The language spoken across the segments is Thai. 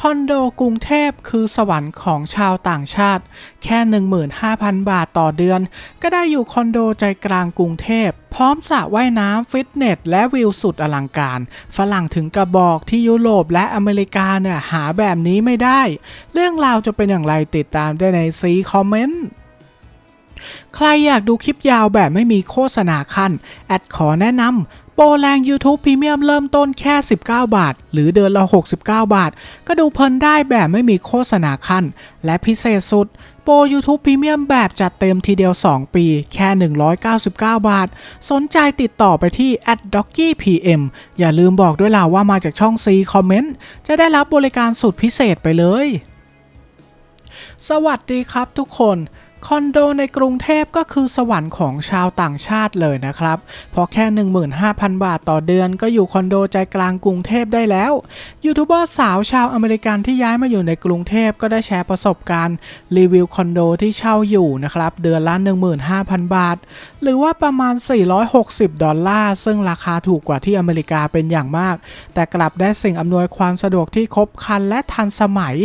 คอนโดกรุงเทพคือสวรรค์ของชาวต่างชาติ แค่ 15,000 บาทต่อเดือน ก็ได้อยู่คอนโดใจกลางกรุงเทพ พร้อมสระว่ายน้ำฟิตเนส และวิวสุดอลังการ ฝรั่งถึงกระบอกที่ยุโรปและอเมริกาเนี่ย หาแบบนี้ไม่ได้ เรื่องราวจะเป็นอย่างไรติดตามได้ในซีคอมเมนต์ใครอยากดูคลิปยาวแบบไม่มีโฆษณาขั้น แอดขอแนะนำ โปรแรง YouTube Premium เริ่มต้นแค่ 19 บาท หรือเดือนละ 69 บาท ก็ดูเพลินได้แบบไม่มีโฆษณาขั้น และพิเศษสุด โปร YouTube Premium แบบจัดเต็มทีเดียว 2 ปี แค่ 199 บาท สนใจติดต่อไปที่ d o c k y PM อย่าลืมบอกด้วยล่ะว่ามาจากช่อง C Comment จะได้รับบริการสุดพิเศษไปเลย สวัสดีครับทุกคน คอนโดในกรุงเทพก็คือสวรรค์ของชาวต่างชาติเลยนะครับ เพราะแค่ 15,000 บาทต่อเดือนก็อยู่คอนโดใจกลางกรุงเทพได้แล้วยูทูบเบอร์สาวชาวอเมริกันที่ย้ายมาอยู่ในกรุงเทพก็ได้แชร์ประสบการณ์รีวิวคอนโดที่เช่าอยู่นะครับเดือนละ 15,000 บาท หรือว่าประมาณ 460 ดอลลาร์ซึ่งราคาถูกกว่าที่อเมริกาเป็นอย่างมาก แต่กลับได้สิ่งอำนวยความสะดวกที่ครบครันและทันสมัย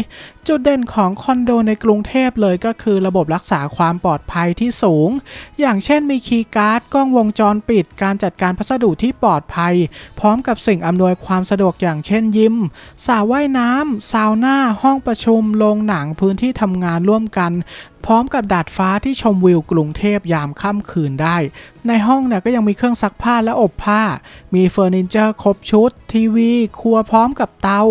จุดเด่นของคอนโดในกรุงเทพเลยก็คือระบบรักษาความปลอดภัยที่สูง อย่างเช่นมีคีย์การ์ดกล้องวงจรปิด การจัดการพัสดุที่ปลอดภัย พร้อมกับสิ่งอำนวยความสะดวกอย่างเช่นยิมสระว่ายน้ำซาวน่า ห้องประชุม โรงหนังพื้นที่ทำงานร่วมกันพร้อมกับดาดฟ้าที่ชมวิวกรุงเทพยามค่ำคืนได้ ในห้องเนี่ยก็ยังมีเครื่องซักผ้าและอบผ้า มีเฟอร์นิเจอร์ครบชุด ทีวี ครัวพร้อมกับเตา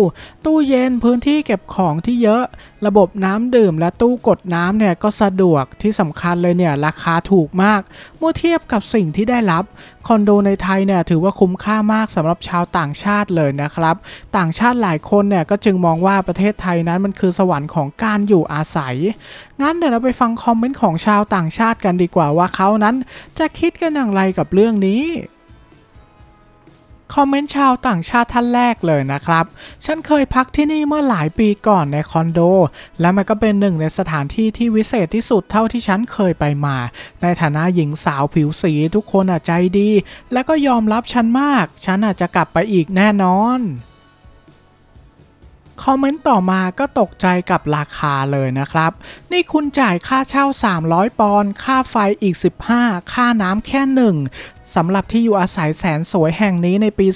ตู้เย็นพื้นที่เก็บของที่เยอะ ระบบน้ำดื่มและตู้กดน้ำเนี่ยก็สะดวกที่สำคัญเลยเนี่ยราคาถูกมาก เมื่อเทียบกับสิ่งที่ได้รับคอนโดในไทยเนี่ยถือว่าคุ้มค่ามากสำหรับชาวต่างชาติเลยนะครับ ต่างชาติหลายคนเนี่ยก็จึงมองว่าประเทศไทยนั้นมันคือสวรรค์ของการอยู่อาศัย งั้นเดี๋ยวเราไปฟังคอมเมนต์ของชาวต่างชาติกันดีกว่าว่าเขานั้น จะคิดกันอย่างไรกับเรื่องนี้คอมเมนต์ชาวต่างชาติท่านแรกเลยนะครับ ฉันเคยพักที่นี่เมื่อหลายปีก่อนในคอนโด และมันก็เป็นหนึ่งในสถานที่ที่วิเศษที่สุดเท่าที่ฉันเคยไปมา ในฐานะหญิงสาวผิวสีทุกคนอะใจดี และก็ยอมรับฉันมาก ฉันอาจจะกลับไปอีกแน่นอน คอมเมนต์ต่อมาก็ตกใจกับราคาเลยนะครับ นี่คุณจ่ายค่าเช่า 300 ปอนด์ค่าไฟอีก 15 ค่าน้ำแค่หนึ่งสำหรับที่อยู่อาศัยแสนสวยแห่งนี้ในปี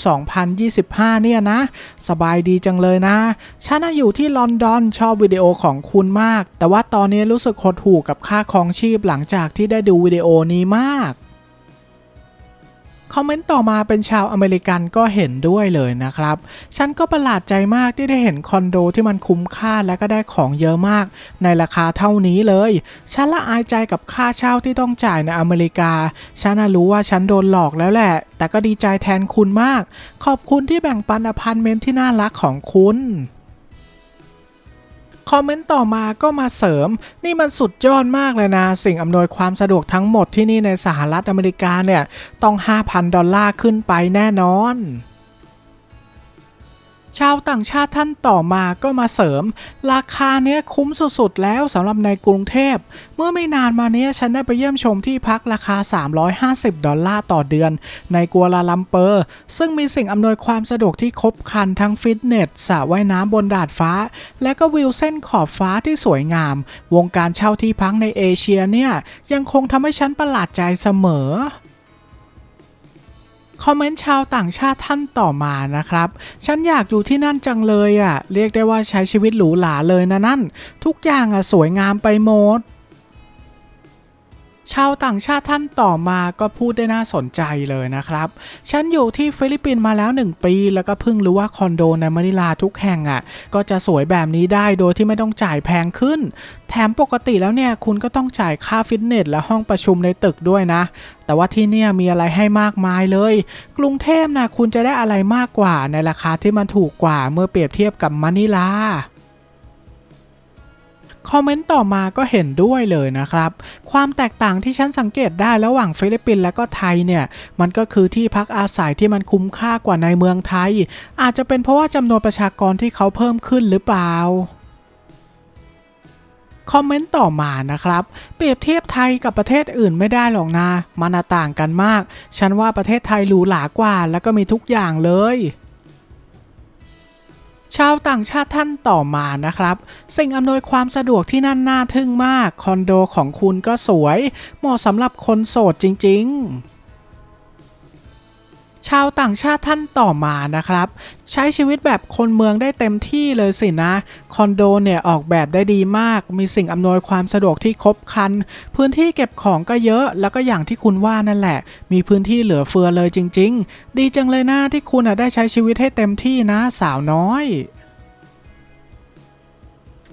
2025 เนี่ยนะ สบายดีจังเลยนะฉันอยู่ที่ลอนดอนชอบวิดีโอของคุณมาก แต่ว่าตอนนี้รู้สึกหดหู่กับค่าครองชีพหลังจากที่ได้ดูวิดีโอนี้มาก คอมเมนต์ต่อมาเป็นชาวอเมริกันก็เห็นด้วยเลยนะครับ ฉันก็ประหลาดใจมากที่ได้เห็นคอนโดที่มันคุ้มค่าและก็ได้ของเยอะมาก ในราคาเท่านี้เลย ฉันละอายใจกับค่าเช่าที่ต้องจ่ายในอเมริกา ฉันรู้ว่าฉันโดนหลอกแล้วแหละ แต่ก็ดีใจแทนคุณมาก ขอบคุณที่แบ่งปันอพาร์ตเมนต์ที่น่ารักของคุณ คอมเมนต์ต่อมาก็มาเสริม นี่มันสุดยอดมากเลยนะ สิ่งอำนวยความสะดวกทั้งหมดที่นี่ในสหรัฐอเมริกาเนี่ย ต้อง 5,000 ดอลลาร์ขึ้นไปแน่นอน ชาวต่างชาติท่านต่อมาก็มาเสริม ราคาเนี้ยคุ้มสุดๆแล้วสำหรับในกรุงเทพ เมื่อไม่นานมาเนี้ยฉันได้ไปเยี่ยมชมที่พักราคา 350 ดอลลาร์ต่อเดือน ในกัวลาลัมเปอร์ ซึ่งมีสิ่งอำนวยความสะดวกที่ครบครันทั้งฟิตเนสสระว่ายน้ำบนดาดฟ้า และก็วิวเส้นขอบฟ้าที่สวยงาม วงการเช่าที่พักในเอเชียเนี่ยยังคงทำให้ฉันประหลาดใจเสมอ คอมเมนต์ชาวต่างชาติท่านต่อมานะครับ ฉันอยากอยู่ที่นั่นจังเลยอะ่ะ เรียกได้ว่าใช้ชีวิตหรูหราเลยนะนั่น ทุกอย่างอะสวยงามไปหมด ชาวต่างชาติท่านต่อมาก็พูดได้น่าสนใจเลยนะครับ ฉันอยู่ที่ฟิลิปปินส์มาแล้ว 1 ปี แล้วก็เพิ่งรู้ว่าคอนโดในมะนิลาทุกแห่งอะ ก็จะสวยแบบนี้ได้โดยที่ไม่ต้องจ่ายแพงขึ้น แถมปกติแล้วเนี่ยคุณก็ต้องจ่ายค่าฟิตเนสและห้องประชุมในตึกด้วยนะ แต่ว่าที่เนี่ยมีอะไรให้มากมายเลย กรุงเทพนะคุณจะได้อะไรมากกว่าในราคาที่มันถูกกว่าเมื่อเปรียบเทียบกับมะนิลา คอมเมนต์ต่อมาก็เห็นด้วยเลยนะครับ ความแตกต่างที่ฉันสังเกตได้ระหว่างฟิลิปปินส์และก็ไทยเนี่ย มันก็คือที่พักอาศัยที่มันคุ้มค่ากว่าในเมืองไทย อาจจะเป็นเพราะว่าจำนวนประชากรที่เขาเพิ่มขึ้นหรือเปล่าคอมเมนต์ต่อมานะครับ เปรียบเทียบไทยกับประเทศอื่นไม่ได้หรอกนะมันต่างกันมาก ฉันว่าประเทศไทยหรูหรากว่า แล้วก็มีทุกอย่างเลย ชาวต่างชาติท่านต่อมานะครับ สิ่งอำนวยความสะดวกที่นั่นน่าทึ่งมาก คอนโดของคุณก็สวย เหมาะสำหรับคนโสดจริง ๆ ชาวต่างชาติท่านต่อมานะครับ ใช้ชีวิตแบบคนเมืองได้เต็มที่เลยสินะ คอนโดเนี่ยออกแบบได้ดีมาก มีสิ่งอำนวยความสะดวกที่ครบครัน พื้นที่เก็บของก็เยอะ แล้วก็อย่างที่คุณว่านั่นแหละ มีพื้นที่เหลือเฟือเลยจริง ๆ ดีจังเลยนะที่คุณได้ใช้ชีวิตให้เต็มที่นะสาวน้อย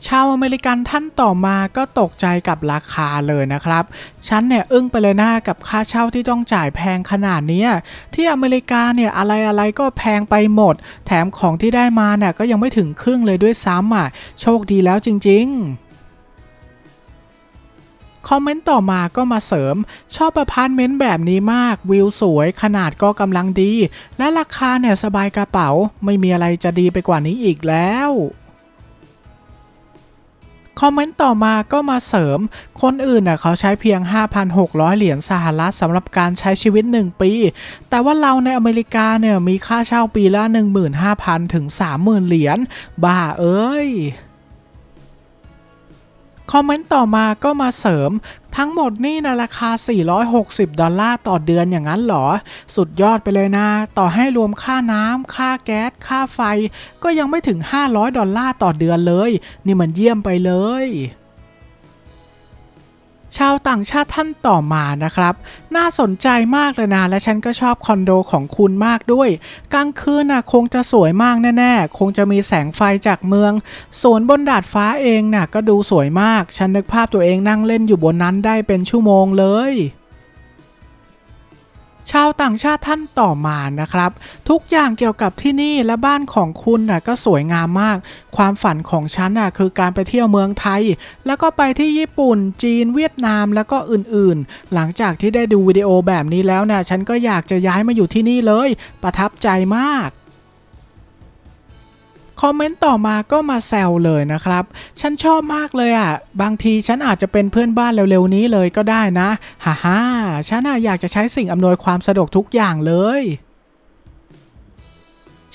ชาวอเมริกันท่านต่อมาก็ตกใจกับราคาเลยนะครับ ฉันเนี่ยอึ้งไปเลยหนะกับค่าเช่าที่ต้องจ่ายแพงขนาดนี้ที่อเมริกาเนี่ยอะไรอะไรก็แพงไปหมด แถมของที่ได้มาเนี่ยก็ยังไม่ถึงครึ่งเลยด้วยซ้ำอะ โชคดีแล้วจริง ๆคอมเมนต์ต่อมาก็มาเสริม ชอบอพาร์ตเมนต์แบบนี้มาก วิวสวยขนาดก็กำลังดี และราคาเนี่ยสบายกระเป๋า ไม่มีอะไรจะดีไปกว่านี้อีกแล้ว คอมเมนต์ต่อมาก็มาเสริม คนอื่นน่ะเขาใช้เพียง 5,600 เหรียญสหรัฐสำหรับการใช้ชีวิต 1 ปี แต่ว่าเราในอเมริกาเนี่ยมีค่าเช่าปีละ 15,000 ถึง 30,000 เหรียญบ้าเอ้ย คอมเมนต์ต่อมาก็มาเสริม ทั้งหมดนี่นะราคา 460 ดอลลาร์ต่อเดือนอย่างนั้นเหรอ สุดยอดไปเลยนะ ต่อให้รวมค่าน้ำค่าแก๊ส ค่าไฟ ก็ยังไม่ถึง 500 ดอลลาร์ต่อเดือนเลย นี่มันเยี่ยมไปเลย ชาวต่างชาติท่านต่อมานะครับ น่าสนใจมากเลยนะ และฉันก็ชอบคอนโดของคุณมากด้วย กลางคืนน่ะคงจะสวยมากแน่ๆ คงจะมีแสงไฟจากเมืองสวนบนดาดฟ้าเองน่ะก็ดูสวยมาก ฉันนึกภาพตัวเองนั่งเล่นอยู่บนนั้นได้เป็นชั่วโมงเลย ชาวต่างชาติท่านต่อมานะครับ ทุกอย่างเกี่ยวกับที่นี่และบ้านของคุณน่ะก็สวยงามมาก ความฝันของฉันน่ะคือการไปเที่ยวเมืองไทย แล้วก็ไปที่ญี่ปุ่น จีน เวียดนามแล้วก็อื่นๆ หลังจากที่ได้ดูวิดีโอแบบนี้แล้วน่ะฉันก็อยากจะย้ายมาอยู่ที่นี่เลย ประทับใจมาก คอมเมนต์ต่อมาก็มาแซวเลยนะครับ ฉันชอบมากเลยอะ บางทีฉันอาจจะเป็นเพื่อนบ้านเร็วๆนี้เลยก็ได้นะ ฮ่าฮ่าฉันน่ะอยากจะใช้สิ่งอำนวยความสะดวกทุกอย่างเลย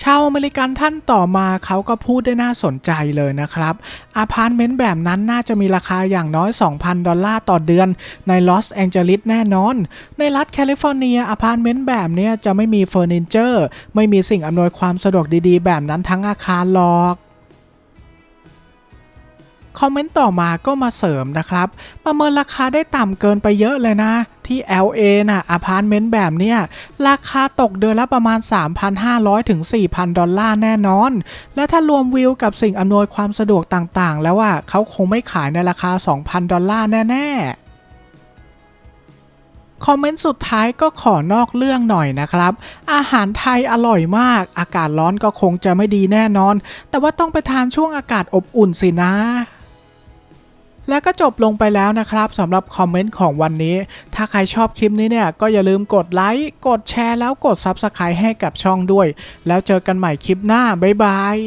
ชาวอเมริกันท่านต่อมาเขาก็พูดได้น่าสนใจเลยนะครับอาพาร์ตเมนต์แบบนั้นน่าจะมีราคาอย่างน้อย 2,000 ดอลลาร์ต่อเดือนในลอสแองเจลิสแน่นอน ในรัฐแคลิฟอร์เนียอาพาร์ตเมนต์แบบนี้จะไม่มีเฟอร์นิเจอร์ ไม่มีสิ่งอำนวยความสะดวกดีๆ แบบนั้นทั้งอาคารหรอก คอมเมนต์ต่อมาก็มาเสริมนะครับ ประเมินราคาได้ต่ำเกินไปเยอะเลยนะที่ LA น่ะอพาร์ตเมนต์แบบเนี้ยราคาตกเดือนละประมาณ 3,500 ถึง 4,000 ดอลลาร์แน่นอน และถ้ารวมวิวกับสิ่งอำนวยความสะดวกต่างๆ แล้วอะเขาคงไม่ขายในราคา 2,000 ดอลลาร์แน่ ๆคอมเมนต์สุดท้ายก็ขอนอกเรื่องหน่อยนะครับ อาหารไทยอร่อยมาก อากาศร้อนก็คงจะไม่ดีแน่นอน แต่ว่าต้องไปทานช่วงอากาศอบอุ่นสินะ แล้วก็จบลงไปแล้วนะครับสำหรับคอมเมนต์ของวันนี้ ถ้าใครชอบคลิปนี้เนี่ย ก็อย่าลืมกดไลค์กดแชร์แล้วกด Subscribe ให้กับช่องด้วย แล้วเจอกันใหม่คลิปหน้า บ๊ายบาย